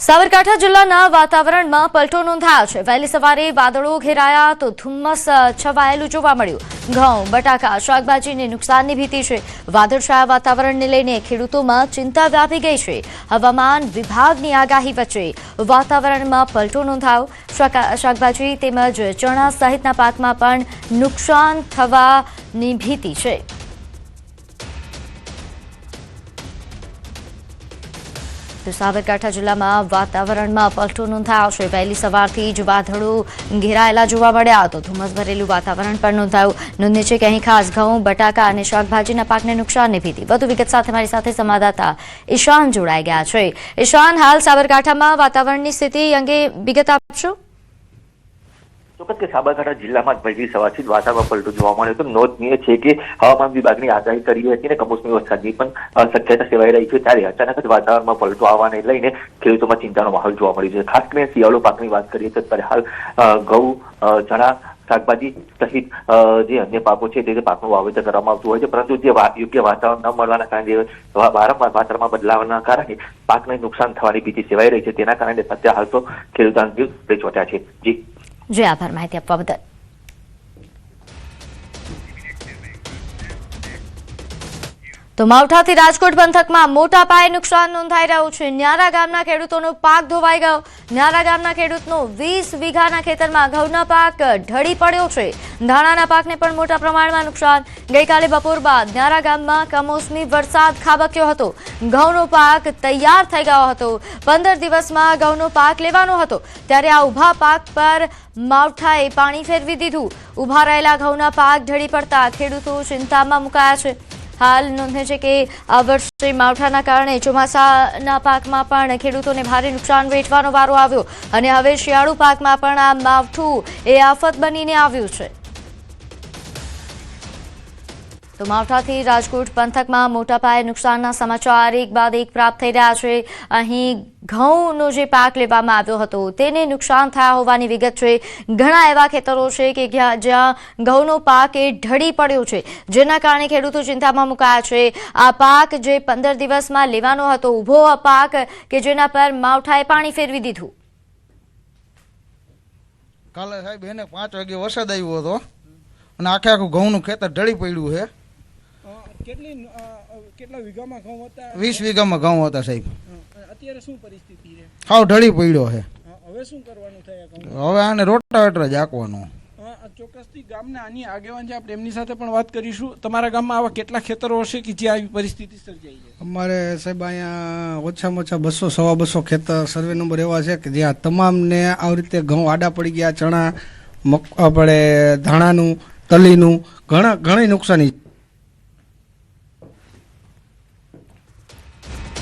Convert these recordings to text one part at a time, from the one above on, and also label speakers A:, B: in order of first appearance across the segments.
A: સાબરકાંઠા જિલ્લાના વાતાવરણમાં પલટો નોંધાયો છે. વહેલી સવારે વાદળો ઘેરાયા તો ધુમ્મસ છવાયેલું જોવા મળ્યું. ઘઉં, બટાકા શાકભાજીને નુકસાનની ભીતિ છે. વાદળછાયા વાતાવરણને લઈને ખેડૂતોમાં ચિંતા વ્યાપી ગઈ છે. હવામાન વિભાગની આગાહી વચ્ચે વાતાવરણમાં પલટો નોંધાયો. શાકા- શાકભાજી તેમજ ચણા સહિતના પાકમાં પણ નુકસાન થવાની ભીતિ છે. સાબરકાંઠા જિલ્લામાં વાતાવરણમાં પલટો નોંધાયો છે. વહેલી સવારથી જ વાદળો ઘેરાયેલા જોવા મળ્યા તો ધુમ્મસ ભરેલું વાતાવરણ પણ નોંધાયું. નોંધે છે કે અહીં ખાસ ઘઉં, બટાકા અને શાકભાજીના પાકને નુકસાનની ભીતિ. વધુ વિગત સાથે મારી સાથે સંવાદદાતા ઈશાન જોડાઈ ગયા છે. ઈશાન, હાલ સાબરકાંઠામાં વાતાવરણની સ્થિતિ અંગે વિગત આપશો?
B: ચોક્કસ સાબરકાંઠા જિલ્લામાં વહેલી સવારથી જ વાતાવરણ પલટો જોવા મળ્યો હતો. નોંધનીય છે કે હવામાન વિભાગની આગાહી કરી હતી અને કમોસમી વરસાદની પણ શક્યતા સેવાઈ રહી છે. ત્યારે અચાનક જ વાતાવરણમાં પલટો આવવાને લઈને ખેડૂતોમાં ચિંતાનો માહોલ જોવા મળ્યો છે. ખાસ કરીને શિયાળો પાકની વાત કરીએ તો અત્યારે હાલ ઘઉં ચણા, શાકભાજી સહિત જે અન્ય પાકો છે તે પાકનું વાવેતર કરવામાં આવતું હોય છે. પરંતુ જે યોગ્ય વાતાવરણ ન મળવાના કારણે વારંવાર વાતાવરણમાં બદલાવના કારણે પાકને નુકસાન થવાની ભીતિ સેવાઈ રહી છે. તેના કારણે અત્યારે હાલ તો ખેડૂતો જીવ છે. જી.
A: જે આભાર માહિતી આપવા બદલ. તો માવઠાથી રાજકોટ પંથકમાં મોટા પાયે નુકસાન નોંધાઈ રહ્યું છે. ન્યારા ગામના ખેડૂતોનો પાક ધોવાઈ ગયો. ન્યારા ગામના ખેડૂતનો વીસ વીઘાના ખેતરમાં ઘઉંના પાક ઢળી પડ્યો છે. ધાણાના પાકને પણ મોટા પ્રમાણમાં નુકસાન. ગઈકાલે બપોર બાદ ન્યારા ગામમાં કમોસમી વરસાદ ખાબક્યો હતો. ઘઉંનો પાક તૈયાર થઈ ગયો હતો. પંદર દિવસમાં ઘઉંનો પાક લેવાનો હતો. ત્યારે આ ઊભા પાક પર માવઠાએ પાણી ફેરવી દીધું. ઊભા રહેલા ઘઉંના પાક ઢળી પડતા ખેડૂતો ચિંતામાં મુકાયા છે. હાલ નોંધે છે કે આ વર્ષે માવઠાના કારણે ચોમાસાના પાકમાં પણ ખેડૂતોને ભારે નુકસાન વેઠવાનો વારો આવ્યો. અને હવે શિયાળુ પાકમાં પણ આ માવઠું એ આફત બનીને આવ્યું છે. તો માવઠાથી રાજકોટ પંથકમાં મોટા પાયે નુકસાનના સમાચાર એક બાદ એક પ્રાપ્ત થઈ રહ્યા છે. અહીં ઘઉંનો જે પાક લેવામાં આવ્યો હતો, તેને નુકસાન થયા હોવાની વિગત છે. ઘણા એવા ખેતરો છે કે જ્યાં ઘઉંનો પાક એ ઢળી પડ્યો છે, જેના કારણે ખેડૂતો ચિંતામાં મુકાયા છે. આ પાક જે પંદર દિવસમાં લેવાનો હતો, ઊભો આ પાક કે જેના પર માવઠાએ પાણી ફેરવી દીધું.
C: કાલે સાહેબ એને પાંચ વાગે વરસાદ આવ્યો હતો, અને આખે આખું ઘઉંનું ખેતર ઢળી પડ્યું છે.
D: કેટલી કેટલા વીઘામાં ઘઉં હતા?
C: વીસ વીઘામાં ઘઉં હતા સાહેબ.
D: અત્યારે શું પરિસ્થિતિ છે
C: હાવ ઢળી પડ્યો છે.
D: હવે શું કરવાનું થયા
C: હવે આને રોટાવેટર જ હાંકવાનું
D: ચોક્કસથી ગામના આની આગેવાન છે. આપણે એમની સાથે પણ વાત કરીશું. તમારા ગામમાં આવા કેટલા ખેતરો હશે કે જ્યાં આવી પરિસ્થિતિ સર્જાઈ છે?
E: અમારે સાહેબ અહીંયા ઓછામાં ઓછા બસો સવા બસો ખેતર સર્વે નંબર એવા છે કે જ્યાં તમામને આવી રીતે ઘઉં આડા પડી ગયા ચણા મક આપણે ધાણાનું તલીનું ઘણા ઘણી નુકસાની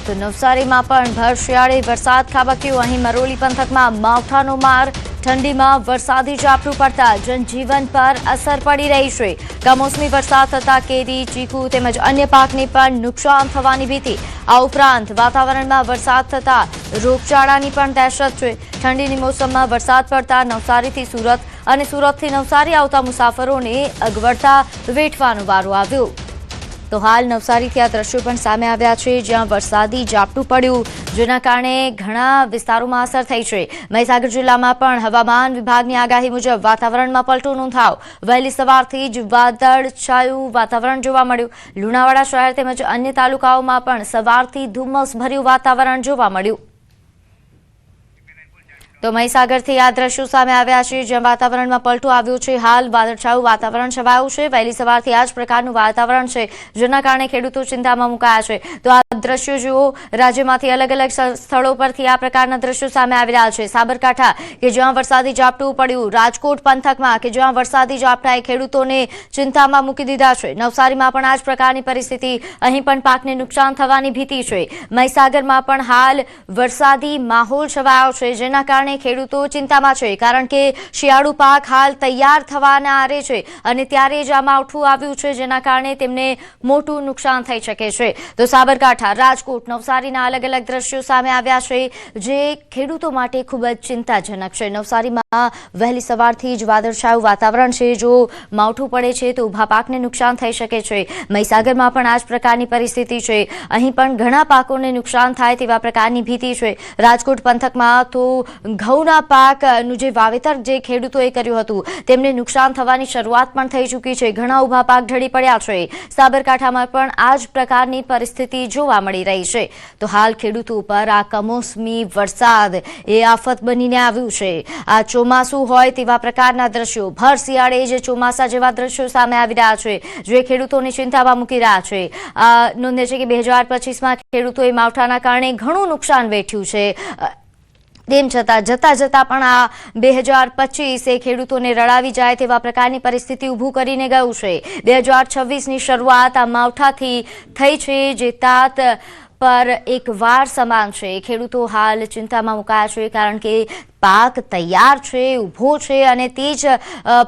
A: તો નવસારીમાં પણ ભર શિયાળે, વરસાદ ખાબક્યો. અહીં મરોલી પંથકમાં માવઠાનો માર. ઠંડીમાં વરસાદી ઝાપટું પડતા જનજીવન પર અસર પડી રહી છે. કમોસમી વરસાદ થતા કેરી, ચીકુ તેમજ અન્ય પાકને પણ નુકસાન થવાની ભીતિ. આ ઉપરાંત વાતાવરણમાં વરસાદ થતા રોગચાળાની પણ દહેશત છે. ઠંડીની મોસમમાં વરસાદ પડતા નવસારીથી સુરત અને સુરતથી નવસારી આવતા મુસાફરોને અગવડતા વેઠવાનો વારો આવ્યો. તો હાલ નવસારીથી આ દ્રશ્યો પણ સામે આવ્યા છે, જ્યાં વરસાદી ઝાપટું પડ્યું, જેના કારણે ઘણા વિસ્તારોમાં અસર થઈ છે. મહીસાગર જિલ્લામાં પણ હવામાન વિભાગની આગાહી મુજબ વાતાવરણમાં પલટો નોંધાવ વહેલી સવારથી જ વાદળ છાયું વાતાવરણ જોવા મળ્યું. લુણાવાડા શહેર તેમજ અન્ય તાલુકાઓમાં પણ સવારથી ધુમ્મસ ભર્યું વાતાવરણ જોવા મળ્યું. તો મહીસાગરથી આ દ્રશ્યો સામે આવ્યા છે, જ્યાં વાતાવરણમાં પલટો આવ્યો છે. હાલ વાદળછાયું વાતાવરણ છવાયું છે. વહેલી સવારથી આ જ પ્રકારનું વાતાવરણ છે, જેના કારણે ખેડૂતો ચિંતામાં મુકાયા છે. તો દ્રશ્યો જુઓ. રાજ્યમાંથી અલગ અલગ સ્થળો પરથી આ પ્રકારના દ્રશ્યો સામે આવી રહ્યા છે. સાબરકાંઠા, કે જ્યાં વરસાદી ઝાપટું પડ્યું. રાજકોટ પંથકમાં, કે જ્યાં વરસાદી ઝાપટાએ ખેડૂતોને ચિંતામાં મૂકી દીધા છે. નવસારીમાં પણ આ જ પ્રકારની પરિસ્થિતિ. અહીં પણ પાકને નુકસાન થવાની ભીતિ છે. મહીસાગરમાં પણ હાલ વરસાદી માહોલ છવાયો છે, જેના કારણે ખેડૂતો ચિંતામાં છે. કારણ કે શિયાળુ પાક હાલ તૈયાર થવાના આરે છે અને ત્યારે જ આ માવઠું આવ્યું છે, જેના કારણે તેમને મોટું નુકસાન થઈ શકે છે. તો સાબરકાંઠા રાજકોટ નવસારીના અલગ અલગ દ્રશ્યો સામે આવ્યા છે, જે ખેડૂતો માટે ખૂબ જ ચિંતાજનક છે. નવસારીમાં વહેલી સવારથી જ વાદળછાયું વાતાવરણ છે. જો માવઠું પડે છે, તો ઊભા પાકને નુકસાન થઈ શકે છે. મહીસાગરમાં પણ આ જ પ્રકારની પરિસ્થિતિ છે. અહીં પણ ઘણા પાકોને નુકસાન થાય તેવા પ્રકારની ભીતિ છે. રાજકોટ પંથકમાં તો ઘઉંના પાકનું જે વાવેતર જે ખેડૂતોએ કર્યું હતું, તેમને નુકસાન થવાની શરૂઆત પણ થઈ ચૂકી છે. ઘણા ઊભા પાક ઢળી પડ્યા છે. સાબરકાંઠામાં પણ આ જ પ્રકારની પરિસ્થિતિ જોવા મળી રહી છે. તો હાલ ખેડૂતો ઉપર આ કમોસમી વરસાદ એ આફત બનીને આવ્યું છે. આ ચોમાસું હોય તેવા પ્રકારના દ્રશ્યો. ભર શિયાળે જે ચોમાસા જેવા દ્રશ્યો સામે આવી રહ્યા છે, જે ખેડૂતોની ચિંતામાં મૂકી રહ્યા છે. નોંધે છે કે બે હજાર પચીસમાં ખેડૂતોએ માવઠાના કારણે ઘણું નુકસાન વેઠ્યું છે. તેમ છતાં જતા જતા પણ આ બે હજાર પચીસ એ ખેડૂતોને રડાવી જાય તેવા પ્રકારની પરિસ્થિતિ ઊભું કરીને ગયું છે. બે હજાર છવ્વીસની શરૂઆત આ માવઠાથી થઈ છે જે તાત પર એક વાર સમાન છે. ખેડૂતો હાલ ચિંતામાં મુકાયા છે કારણ કે પાક તૈયાર છે, ઊભો છે અને તે જ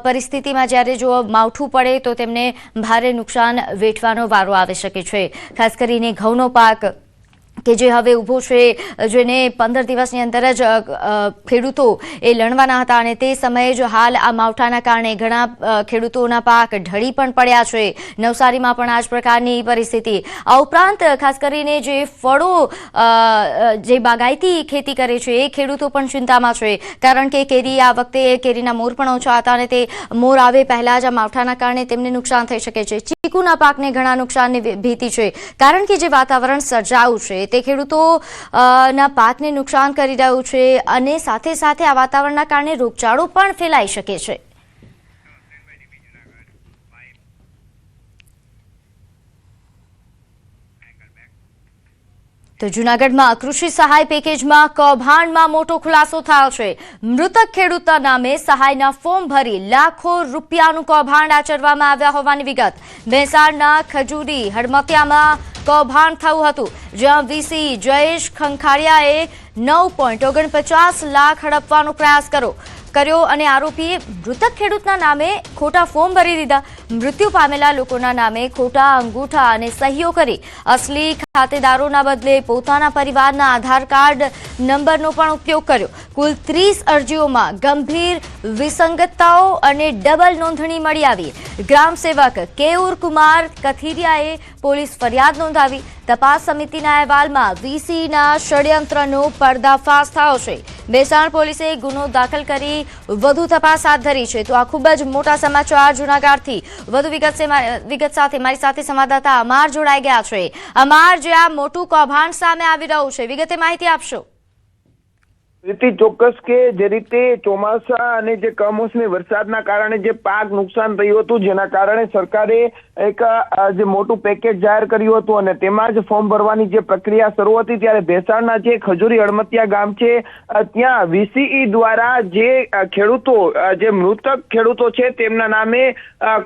A: પરિસ્થિતિમાં જ્યારે જો માવઠું પડે તો તેમને ભારે નુકસાન વેઠવાનો વારો આવી શકે છે. ખાસ કરીને ઘઉંનો પાક કે જે હવે ઊભો છે જેને પંદર દિવસની અંદર જ ખેડૂતો એ લણવાના હતા અને તે સમયે જ હાલ આ માવઠાના કારણે ઘણા ખેડૂતોના પાક ઢળી પણ પડ્યા છે. નવસારીમાં પણ આ જ પ્રકારની પરિસ્થિતિ. આ ઉપરાંત, ખાસ કરીને જે ફળો જે બાગાયતી ખેતી કરે છે, એ ખેડૂતો પણ ચિંતામાં છે. કારણ કે કેરી આ વખતે કેરીના મોર પણ ઓછા હતા અને તે મોર આવે પહેલા જ આ માવઠાના કારણે તેમને નુકસાન થઈ શકે છે. ચીકુના પાકને ઘણા નુકસાનની ભીતિ છે. કારણ કે જે વાતાવરણ સર્જાયું છે, તે ખેડૂતો અ, ના પાકને નુકસાન કરી રહ્યું છે અને સાથે સાથે આ વાતાવરણના કારણે રોગચાળો પણ ફેલાઈ શકે છે. તો જૂનાગઢમાં કૃષિ સહાય પેકેજમાં કૌભાંડમાં મોટો ખુલાસો થયો છે. મૃતક ખેડૂતના નામે સહાયના ફોર્મ ભરી લાખો રૂપિયાનું કૌભાંડ આચરવામાં આવ્યા હોવાની વિગત. મહેસાણના ખજૂરી હડમતિયામાં કૌભાંડ થયું હતું જ્યાં વીસી જયેશ ખંખાળિયાએ નવ પોઈન્ટ ઓગણપચાસ લાખ હડપવાનો પ્રયાસ કર્યો. કર્યો અને આરોપીએ મૃતક ખેડૂતના નામે ખોટા ફોર્મ ભરી દીધા. મૃત્યુ પામેલા લોકોના નામે ખોટા અંગૂઠા અને સહીઓ કરી અસલી ખાતેદારોના બદલે પોતાના પરિવારના આધાર કાર્ડ નંબરનો પણ ઉપયોગ કર્યો. કુલ ત્રીસ અરજીઓમાં ગંભીર વિસંગતતાઓ અને ડબલ નોંધણી મળી આવી. ગ્રામ સેવક કેયુર કુમાર કથિરિયાએ પોલીસ ફરિયાદ નોંધાવી. તપાસ સમિતિના અહેવાલમાં વીસીના ષડયંત્રનો પર્દાફાશ થયો છે. બેસાણ પોલીસે ગુનો દાખલ કરી વધુ તપાસ હાથ ધરી છે. તો આ ખૂબ જ મોટા સમાચાર. જૂનાગઢથી વધુ વિગત વિગત સાથે મારી સાથે સંવાદદાતા અમાર જોડાઈ ગયા છે. અમાર જે આ મોટું કૌભાંડ સામે આવી રહ્યું છે. વિગતે માહિતી આપશો?
F: રીતે ચોક્કસ કે જે રીતે ચોમાસા અને જે કમોસમી વરસાદના કારણે જે પાક નુકસાન થયું હતું, જેના કારણે સરકારે એક જે મોટું પેકેજ જાહેર કર્યું હતું અને તેમાં જ ફોર્મ ભરવાની જે પ્રક્રિયા શરૂ હતી, ત્યારે ભેસાણના જે ખજૂરી અડમતિયા ગામ છે ત્યાં વીસીઈ દ્વારા જે ખેડૂતો જે મૃતક ખેડૂતો છે, તેમના નામે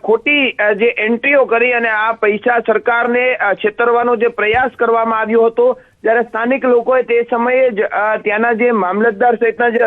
F: ખોટી જે એન્ટ્રીઓ કરી અને આ પૈસા સરકારને છેતરવાનો જે પ્રયાસ કરવામાં આવ્યો હતો જ્યારે સ્થાનિક લોકોએ તે સમયે જ ત્યાંના જે મામલતદાર સહિતના જે